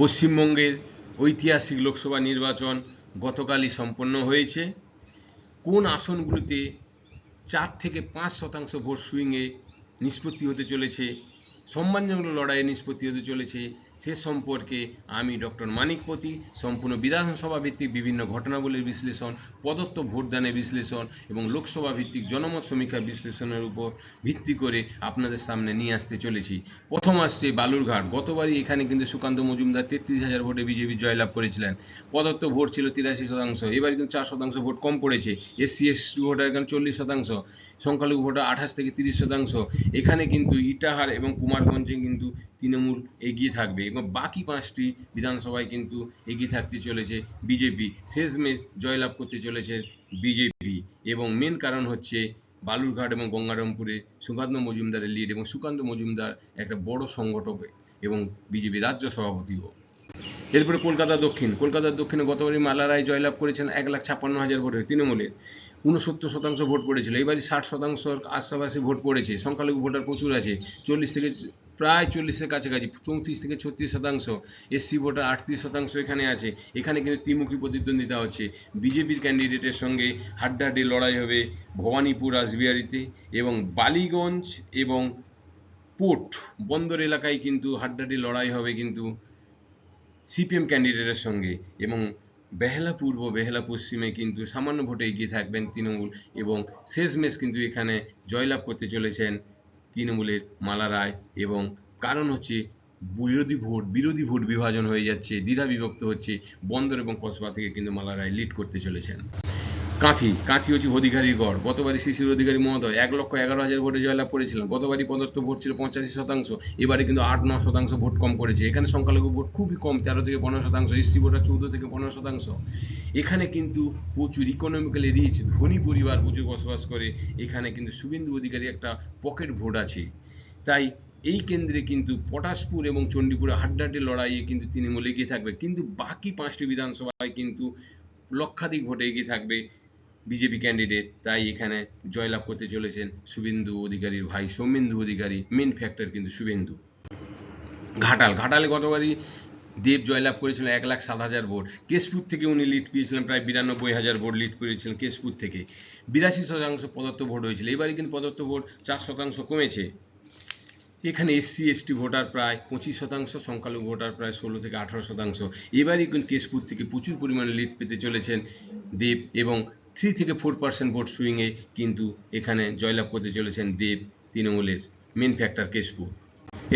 পশ্চিমবঙ্গের ঐতিহাসিক লোকসভা নির্বাচন গতকালই সম্পন্ন হয়েছে। কোন আসনগুলোতে চার থেকে পাঁচ শতাংশ ভোট সুইংয়ে নিষ্পত্তি হতে চলেছে সম্মানজনক লড়াইয়ে নিষ্পত্তি হতে চলেছে, সে সম্পর্কে আমি ডক্টর মানিকপতি সম্পূর্ণ বিধানসভা ভিত্তিক বিভিন্ন ঘটনাবলীর বিশ্লেষণ প্রদত্ত ভোটদানের বিশ্লেষণ এবং লোকসভা ভিত্তিক জনমত সমীক্ষা বিশ্লেষণের উপর ভিত্তি করে আপনাদের সামনে নিয়ে আসতে চলেছি। প্রথম আসছে বালুরঘাট। গতবারই এখানে কিন্তু সুকান্ত মজুমদার তেত্রিশ হাজার ভোটে বিজেপি জয়লাভ করেছিলেন। প্রদত্ত ভোট ছিল তিরাশি শতাংশ। এবার কিন্তু চার শতাংশ ভোট কম পড়েছে। এসসি, এসটি ভোটার এখানে চল্লিশ শতাংশ। সংখ্যালঘু ভোটার আঠাশ থেকে তিরিশ শতাংশ। এখানে কিন্তু ইটাহার এবং কুমারগঞ্জে কিন্তু তৃণমূল এগিয়ে থাকবে এবং বাকি পাঁচটি বিধানসভায় কিন্তু এগিয়ে থাকতে চলেছে বিজেপি। শেষ শেষমেশ জয়লাভ করতে চলেছে বিজেপি এবং মেন কারণ হচ্ছে বালুরঘাট এবং গঙ্গারামপুরে সুকান্ত মজুমদারের লিড এবং সুকান্ত মজুমদার একটা বড় সংগঠক এবং বিজেপি রাজ্য সভাপতিও। এরপরে কলকাতা দক্ষিণ। কলকাতা দক্ষিণে গতবারই মালা রায় জয়লাভ করেছেন এক লাখ ছাপ্পান্ন হাজার ভোটের তৃণমূলের উনসত্তর শতাংশ ভোট পড়েছিল এবারই ষাট শতাংশ আশাপাশি ভোট পড়েছে। সংখ্যালঘু ভোটার প্রচুর আছে। চল্লিশ থেকে প্রায় চল্লিশের কাছাকাছি, চৌত্রিশ থেকে ছত্রিশ শতাংশ। এসসি ভোটার আটত্রিশ শতাংশ এখানে আছে। এখানে কিন্তু ত্রিমুখী প্রতিদ্বন্দ্বিতা হচ্ছে। বিজেপির ক্যান্ডিডেটের সঙ্গে হাড্ডাহাড্ডি লড়াই হবে ভবানীপুর রাসবিহারীতে এবং বালিগঞ্জ এবং পোর্ট বন্দর এলাকায় কিন্তু হাড্ডাহাড্ডি লড়াই হবে কিন্তু সিপিএম ক্যান্ডিডেটের সঙ্গে এবং বেহালা পূর্ব বেহালা পশ্চিমে কিন্তু সামান্য ভোটে এগিয়ে থাকবেন তৃণমূল এবং শেষমেশ কিন্তু এখানে জয়লাভ করতে চলেছেন তৃণমূলের মালা রায় এবং কারণ হচ্ছে বিরোধী ভোট বিরোধী ভোট বিভাজন হয়ে যাচ্ছে দ্বিধা বিভক্ত হচ্ছে বন্দর এবং কসবা থেকে কিন্তু মালা রায় লিড করতে চলেছেন। কাঁথি কাঁথি হচ্ছে অধিকারীর গড়। গতবারই শিশির অধিকারী মহোদয় এক লক্ষ এগারো হাজার ভোটে জয়লাভ করেছিলেন গতবারই প্রদত্ত ভোট ছিল পঁচাশি শতাংশ। এবারে কিন্তু আট ন শতাংশ ভোট কম করেছে। এখানে সংখ্যালঘু ভোট খুবই কম তেরো থেকে পনেরো শতাংশ এসসি ভোটার চৌদ্দ থেকে পনেরো শতাংশ। এখানে কিন্তু প্রচুর ইকোনমিক্যালি রিচ ধনী পরিবার প্রচুর বসবাস করে। এখানে কিন্তু শুভেন্দু অধিকারী একটা পকেট ভোট আছে। তাই এই কেন্দ্রে কিন্তু পটাশপুর এবং চণ্ডীপুরে হাড্ডাহাড্ডি লড়াইয়ে কিন্তু তৃণমূল এগিয়ে থাকবে। কিন্তু বাকি পাঁচটি বিধানসভায় কিন্তু লক্ষাধিক ভোটে এগিয়ে থাকবে। বিজেপি ক্যান্ডিডেট তাই এখানে জয়লাভ করতে চলেছেন শুভেন্দু অধিকারীর ভাই সৌমেন্দু অধিকারী মেন ফ্যাক্টর কিন্তু শুভেন্দু। ঘাটাল, ঘাটালে গতবারই দেব জয়লাভ করেছিলেন এক লাখ সাত হাজার ভোট। কেশপুর থেকে উনি লিড পেয়েছিলেন প্রায় বিরানব্বই হাজার ভোট লিড করেছিলেন কেশপুর থেকে। বিরাশি শতাংশ প্রদত্ত ভোট হয়েছিল। এবারে কিন্তু প্রদত্ত ভোট চার শতাংশ কমেছে। এখানে এসসি, এসটি ভোটার প্রায় পঁচিশ শতাংশ, সংখ্যালঘু ভোটার প্রায় ষোলো থেকে আঠারো শতাংশ। এবারই কিন্তু কেশপুর থেকে প্রচুর পরিমাণে লিড পেতে চলেছেন দেব এবং থ্রি থেকে ফোর পার্সেন্ট ভোট সুইংয়ে কিন্তু এখানে জয়লাভ করতে চলেছেন দেব তৃণমূলের মেন ফ্যাক্টর কেশপুর।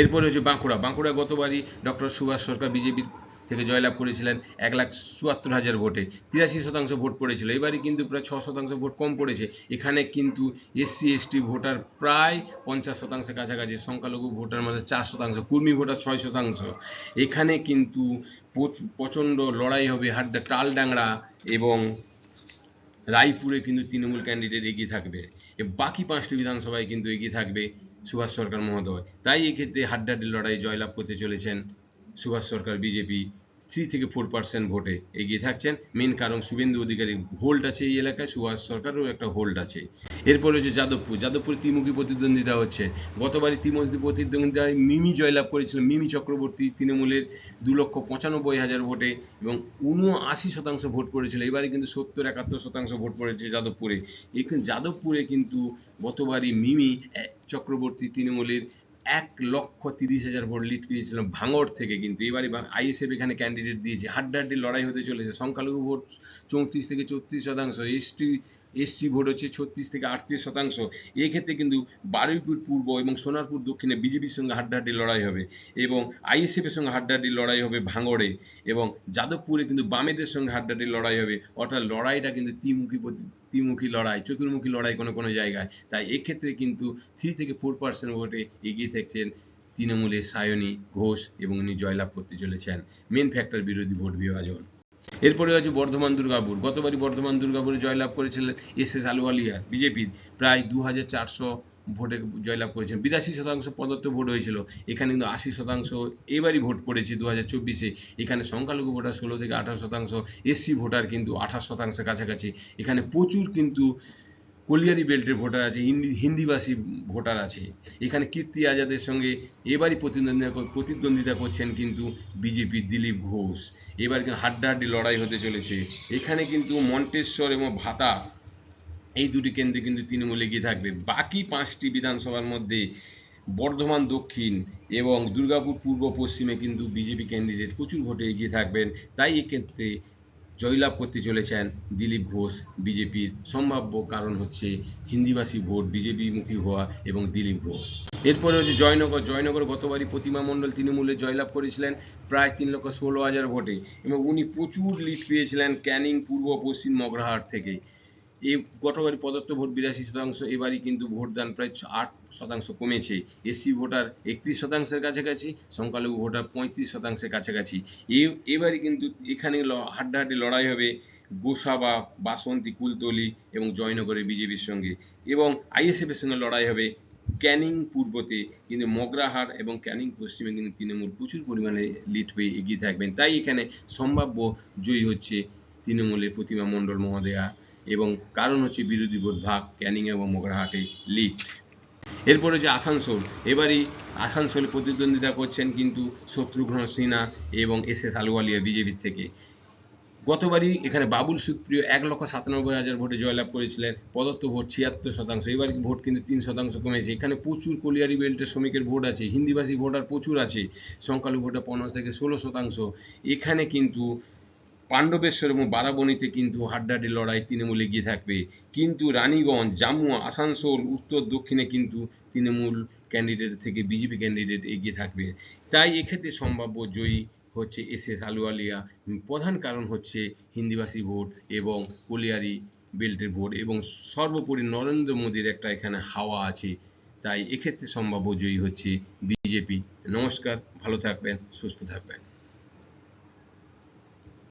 এরপরে হচ্ছে বাঁকুড়া। বাঁকুড়া গতবারই ডক্টর সুভাষ সরকার বিজেপির থেকে জয়লাভ করেছিলেন এক লাখ চুয়াত্তর হাজার ভোটে। তিরাশি শতাংশ ভোট পড়েছিল। এবারে কিন্তু প্রায় ছ শতাংশ ভোট কম পড়েছে। এখানে কিন্তু এসসি, এসটি ভোটার প্রায় পঞ্চাশ শতাংশের কাছাকাছি। সংখ্যালঘু ভোটার মধ্যে চার শতাংশ, কুর্মী ভোটার ছয় শতাংশ। এখানে কিন্তু প্রচণ্ড লড়াই হবে হাড্ডা, টালডাংরা এবং রায়পুরে কিন্তু তৃণমূল ক্যান্ডিডেট এগিয়ে থাকবে। বাকি পাঁচটি বিধানসভায় কিন্তু এগিয়ে থাকবে সুভাষ সরকার মহোদয়। তাই এক্ষেত্রে হাড্ডাহাড্ডি লড়াই জয়লাভ করতে চলেছেন সুভাষ সরকার, বিজেপি। থ্রি থেকে ফোর পার্সেন্ট ভোটে এগিয়ে থাকছেন। মেন কারণ শুভেন্দু অধিকারী হোল্ড আছে এই এলাকায়, সুভাষ সরকারও একটা হোল্ড আছে। এরপরে হচ্ছে যাদবপুর। যাদবপুর ত্রিমুখী প্রতিদ্বন্দ্বিতা হচ্ছে। গতবারই ত্রিমুখী প্রতিদ্বন্দ্বিতায় মিমি জয়লাভ করেছিল মিমি চক্রবর্তী তৃণমূলের দু লক্ষ পঁচানব্বই হাজার ভোটে এবং উনআশি শতাংশ ভোট পড়েছিল এবারে কিন্তু সত্তর একাত্তর শতাংশ ভোট পড়েছে যাদবপুরে। এখানে যাদবপুরে কিন্তু গতবারই মিমি চক্রবর্তী তৃণমূলের এক লক্ষ তিরিশ হাজার ভোট লিড পেয়েছিল ভাঙড় থেকে, কিন্তু এবারে আইএসএফ এখানে ক্যান্ডিডেট দিয়েছে। হাড্ডাহাড্ডি লড়াই হতে চলেছে। সংখ্যালঘু ভোট চৌত্রিশ থেকে চৌত্রিশ শতাংশ, এসটি এসসি ভোট হচ্ছে ছত্রিশ থেকে আটত্রিশ শতাংশ। এক্ষেত্রে কিন্তু বারুইপুর পূর্ব এবং সোনারপুর দক্ষিণে বিজেপির সঙ্গে হাড্ডাহাড্ডি লড়াই হবে এবং আইএসএফ এর সঙ্গে হাড্ডাহাড্ডি লড়াই হবে ভাঙড়ে এবং যাদবপুরে কিন্তু বামেদের সঙ্গে হাড্ডাহাড্ডি লড়াই হবে। অর্থাৎ লড়াইটা কিন্তু ত্রিমুখী প্রতি- ত্রিমুখী লড়াই, চতুর্মুখী লড়াই কোনো কোনো জায়গায়। তাই এক্ষেত্রে কিন্তু থ্রি থেকে ফোর পার্সেন্ট ভোটে এগিয়ে থাকছেন তৃণমূলের সায়নী ঘোষ এবং উনি জয়লাভ করতে চলেছেন। মেন ফ্যাক্টর বিরোধী ভোট বিভাজন। এরপরে আছে বর্ধমান দুর্গাপুর। গতবারই বর্ধমান দুর্গাপুরে জয়লাভ করেছিলেন এস এস আলুওয়ালিয়া বিজেপির প্রায় দু হাজার চারশো ভোটে জয়লাভ করেছেন। বিরাশি শতাংশ প্রদত্ত ভোট হয়েছিল। এখানে কিন্তু আশি শতাংশ এবারই ভোট পড়েছে দু হাজার চব্বিশে। এখানে সংখ্যালঘু ভোটার ষোলো থেকে আঠাশ শতাংশ, এসসি ভোটার কিন্তু আঠাশ শতাংশের কাছাকাছি। এখানে প্রচুর কিন্তু কলিয়ারি বেল্টের ভোটার আছে, হিন্দি, হিন্দিভাষী ভোটার আছে। এখানে কীর্তি আজাদের সঙ্গে এবারই প্রতিদ্বন্দ্বিতা প্রতিদ্বন্দ্বিতা করছেন কিন্তু বিজেপির দিলীপ ঘোষ। এবার হাড্ডাহাড্ডি লড়াই হতে চলেছে। এখানে কিন্তু মন্টেশ্বর এবং ভাতা, এই দুটি কেন্দ্রে কিন্তু তৃণমূল এগিয়ে থাকবে। বাকি পাঁচটি বিধানসভার মধ্যে বর্ধমান দক্ষিণ এবং দুর্গাপুর পূর্ব পশ্চিমে কিন্তু বিজেপি ক্যান্ডিডেট প্রচুর ভোটে এগিয়ে থাকবেন। তাই এক্ষেত্রে জয়লাভ করতে চলেছেন দিলীপ ঘোষ, বিজেপির সম্ভাব্য কারণ হচ্ছে হিন্দিভাষী ভোট, বিজেপি মুখী হওয়া এবং দিলীপ ঘোষ। এরপরে হচ্ছে জয়নগর জয়নগর গতবারই প্রতিমা মণ্ডল তৃণমূলে জয়লাভ করেছিলেন প্রায় তিন লক্ষ ষোলো হাজার ভোটে এবং উনি প্রচুর লিড পেয়েছিলেন ক্যানিং পূর্ব পশ্চিম মগরাহাট থেকে। এই গতবারই প্রদত্ত ভোট বিরাশি শতাংশ, এবারই কিন্তু ভোটদান প্রায় আট শতাংশ কমেছে। এসসি ভোটার একত্রিশ শতাংশের কাছাকাছি, সংখ্যালঘু ভোটার পঁয়ত্রিশ শতাংশের কাছাকাছি। এ- এবারই কিন্তু এখানে হাড্ডাহাড্ডি লড়াই হবে গোসাবা, বাসন্তী, কুলতলি এবং জয়নগরের বিজেপির সঙ্গে। এবং আইএসএফের সঙ্গে লড়াই হবে ক্যানিং পূর্বতে। কিন্তু মগরাহাট এবং ক্যানিং পশ্চিমে কিন্তু তৃণমূল প্রচুর পরিমাণে লিড পেয়ে এগিয়ে থাকবেন। তাই এখানে সম্ভাব্য জয়ী হচ্ছে তৃণমূলের প্রতিমা মণ্ডল মহোদয়া। এবং কারণ হচ্ছে বিরোধী ভোট ভাগ, ক্যানিং এবং মগরাহাটে লিড এরপরে যে আসানসোল, এবারই আসানসোলে প্রতিদ্বন্দ্বিতা করছেন কিন্তু শত্রুঘ্ন সিনহা এবং এস এস আলুওয়ালিয়া বিজেপির থেকে। গতবারই এখানে বাবুল সুপ্রিয় এক লক্ষ সাতানব্বই হাজার ভোটে জয়লাভ করেছিলেন প্রদত্ত ভোট ছিয়াত্তর শতাংশ, এবার ভোট কিন্তু তিন শতাংশ কমেছে। এখানে প্রচুর কলিয়ারি বেল্টের শ্রমিকের ভোট আছে, হিন্দিভাষী ভোটার প্রচুর আছে, সংখ্যালঘু ভোটার পনেরো থেকে ষোলো শতাংশ। এখানে কিন্তু পাণ্ডবেশ্বর এবং বারাবণীতে কিন্তু হাড্ডাহাড্ডি লড়াই তৃণমূল এগিয়ে থাকবে। কিন্তু রানীগঞ্জ, জামুয়া, আসানসোল, উত্তর, দক্ষিণে কিন্তু তৃণমূল ক্যান্ডিডেট থেকে বিজেপি ক্যান্ডিডেট এগিয়ে থাকবে। তাই এক্ষেত্রে সম্ভাব্য জয়ী হচ্ছে এস এস আলুয়ালিয়া। প্রধান কারণ হচ্ছে হিন্দিভাষী ভোট এবং কলিয়ারি বেল্টের ভোট এবং সর্বোপরি নরেন্দ্র মোদীর একটা এখানে হাওয়া আছে। তাই এক্ষেত্রে সম্ভাব্য জয়ী হচ্ছে বিজেপি। নমস্কার, ভালো থাকবেন, সুস্থ থাকবেন।